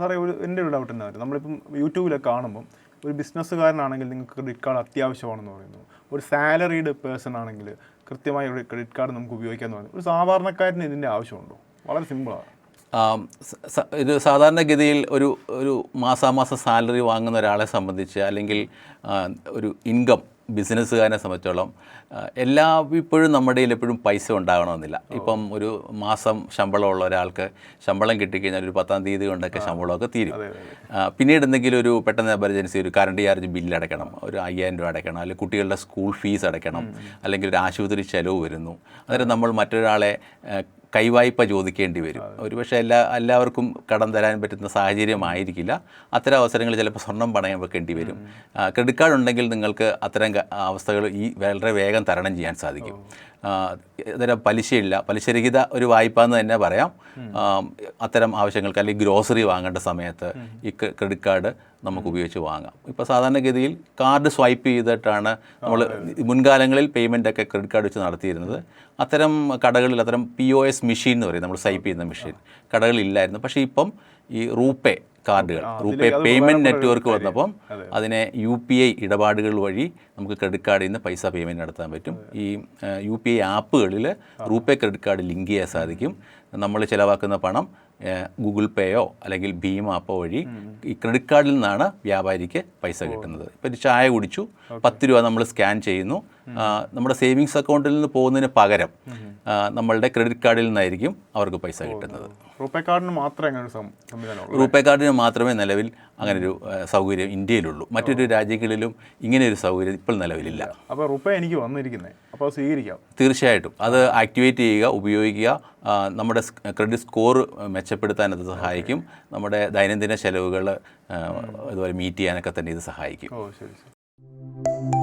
സാറേ ഒരു എന്റെ ഒരു ഡൗട്ട് എന്താ നമ്മളിപ്പം യൂട്യൂബിലൊക്കെ കാണുമ്പം ഒരു ബിസിനസ്സുകാരനാണെങ്കിൽ നിങ്ങൾക്ക് ക്രെഡിറ്റ് കാർഡ് അത്യാവശ്യമാണെന്ന് പറയുന്നു. ഒരു സാലറീഡ് പേഴ്സൺ ആണെങ്കിൽ കൃത്യമായി ഒരു ക്രെഡിറ്റ് കാർഡ് നമുക്ക് ഉപയോഗിക്കാമെന്ന് പറയുന്നു. ഒരു സാധാരണക്കാരന് ഇതിന്റെ ആവശ്യമുണ്ടോ? വളരെ സിമ്പിളാണ് ഇത് സാധാരണഗതിയിൽ ഒരു ഒരു മാസാമാസ സാലറി വാങ്ങുന്ന ഒരാളെ സംബന്ധിച്ച് അല്ലെങ്കിൽ ഒരു ഇൻകം ബിസിനസ്സുകാരനെ സംബന്ധിച്ചോളം എല്ലാ ഇപ്പോഴും നമ്മുടെ കയ്യിൽ എപ്പോഴും പൈസ ഉണ്ടാകണമെന്നില്ല. ഇപ്പം ഒരു മാസം ശമ്പളമുള്ള ഒരാൾക്ക് ശമ്പളം കിട്ടിക്കഴിഞ്ഞാൽ ഒരു പത്താം തീയതി കൊണ്ടൊക്കെ ശമ്പളമൊക്കെ തീരും. പിന്നീട് എന്തെങ്കിലും ഒരു പെട്ടെന്ന് എമർജൻസി ഒരു കറണ്ട് ചാർജ് ബില്ല് അടയ്ക്കണം ഒരു അയ്യായിരം രൂപ അടയ്ക്കണം അല്ലെങ്കിൽ കുട്ടികളുടെ സ്കൂൾ ഫീസ് അടയ്ക്കണം അല്ലെങ്കിൽ ഒരു ആശുപത്രി ചിലവ് വരുന്നു. അന്നേരം നമ്മൾ മറ്റൊരാളെ കൈവായ്പ ചോദിക്കേണ്ടി വരും. ഒരുപക്ഷെ എല്ലാ എല്ലാവർക്കും കടം തരാൻ പറ്റുന്ന സാഹചര്യമായിരിക്കില്ല. അത്തരം അവസരങ്ങൾ ചിലപ്പോൾ സ്വർണം പണയം വെക്കേണ്ടി വരും. ക്രെഡിറ്റ് കാർഡ് ഉണ്ടെങ്കിൽ നിങ്ങൾക്ക് അത്തരം അവസ്ഥകൾ ഈ വളരെ വേഗം തരണം ചെയ്യാൻ സാധിക്കും. ഇതര പലിശയില്ല. പലിശരഹിത ഒരു വായ്പ എന്ന് തന്നെ പറയാം. അത്തരം ആവശ്യങ്ങൾക്ക് അല്ലെങ്കിൽ ഗ്രോസറി വാങ്ങേണ്ട സമയത്ത് ഈ ക്രെ- ക്രെഡിറ്റ് കാർഡ് നമുക്ക് ഉപയോഗിച്ച് വാങ്ങാം. ഇപ്പോൾ സാധാരണഗതിയിൽ കാർഡ് സ്വൈപ്പ് ചെയ്തിട്ടാണ് നമ്മൾ മുൻകാലങ്ങളിൽ പേയ്മെന്റ് ഒക്കെ ക്രെഡിറ്റ് കാർഡ് വെച്ച് നടത്തിയിരുന്നത്. അത്തരം കടകളിൽ അത്തരം പി ഒ എസ് മെഷീൻ എന്ന് പറയും നമ്മൾ സ്വൈപ്പ് ചെയ്യുന്ന മെഷീൻ കടകളില്ലായിരുന്നു പക്ഷേ ഇപ്പം ഈ റൂപേ കാർഡുകൾ റൂപേ പേയ്മെന്റ് നെറ്റ്വർക്ക് വന്നപ്പം അതിനെ യു പി ഐ ഇടപാടുകൾ വഴി നമുക്ക് ക്രെഡിറ്റ് കാർഡിൽ നിന്ന് പൈസ പേയ്മെന്റ് നടത്താൻ പറ്റും. ഈ യു പി ഐ ആപ്പുകളിൽ റൂപേ ക്രെഡിറ്റ് കാർഡ് ലിങ്ക് ചെയ്യാൻ സാധിക്കും. നമ്മൾ ചിലവാക്കുന്ന പണം ഗൂഗിൾ പേയോ അല്ലെങ്കിൽ ഭീം ആപ്പോ വഴി ഈ ക്രെഡിറ്റ് കാർഡിൽ നിന്നാണ് വ്യാപാരിക്ക് പൈസ കിട്ടുന്നത്. ഇപ്പം ഒരു ചായ കുടിച്ചു പത്ത് രൂപ നമ്മൾ സ്കാൻ ചെയ്യുന്നു. നമ്മുടെ സേവിങ്സ് അക്കൗണ്ടിൽ നിന്ന് പോകുന്നതിന് പകരം നമ്മളുടെ ക്രെഡിറ്റ് കാർഡിൽ നിന്നായിരിക്കും അവർക്ക് പൈസ കിട്ടുന്നത്. റൂപേ കാർഡിന് മാത്രമേ റൂപേ കാർഡിന് മാത്രമേ നിലവിൽ അങ്ങനെ ഒരു സൗകര്യം ഇന്ത്യയിലുള്ളൂ. മറ്റൊരു രാജ്യങ്ങളിലും ഇങ്ങനെ ഒരു സൗകര്യം ഇപ്പോൾ നിലവിലില്ല. അപ്പോൾ റുപ്പേ എനിക്ക് വന്നിരിക്കുന്നത് അപ്പോൾ സ്വീകരിക്കാം. തീർച്ചയായിട്ടും. അത് ആക്ടിവേറ്റ് ചെയ്യുക ഉപയോഗിക്കുക. നമ്മുടെ ക്രെഡിറ്റ് സ്കോർ മെച്ചപ്പെടുത്താൻ അത് സഹായിക്കും. നമ്മുടെ ദൈനംദിന ചെലവുകൾ അതുപോലെ മീറ്റ് ചെയ്യാനൊക്കെ തന്നെ ഇത് സഹായിക്കും. ശരി.